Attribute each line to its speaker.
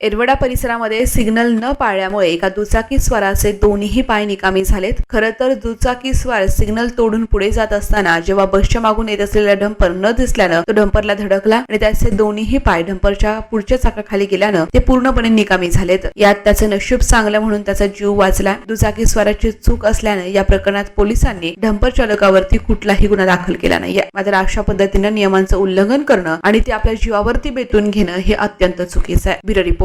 Speaker 1: एरवडा परिसरामध्ये सिग्नल न पाळल्यामुळे एका दुचाकीस्वाराचे दोन्ही पाय निकामी झालेत. खरं तर दुचाकी स्वार सिग्नल तोडून पुढे जात असताना जेव्हा बसच्या मागून येत असलेला डंपर न दिसल्यानं तो डंपरला धडकला आणि त्याचे दोन्ही पाय डंपरच्या पुढच्या चाकाखाली गेल्यानं ते पूर्णपणे निकामी झालेत. यात त्याचं नशीब चांगलं म्हणून त्याचा जीव वाचला. दुचाकीस्वाराची चूक असल्यानं या प्रकरणात पोलिसांनी डंपर चालकावरती कुठलाही गुन्हा दाखल केला नाहीये. मात्र अशा पद्धतीनं नियमांचं उल्लंघन करणं आणि ते आपल्या जीवावरती बेतून घेणं हे अत्यंत चुकीचं आहे. Bureau report.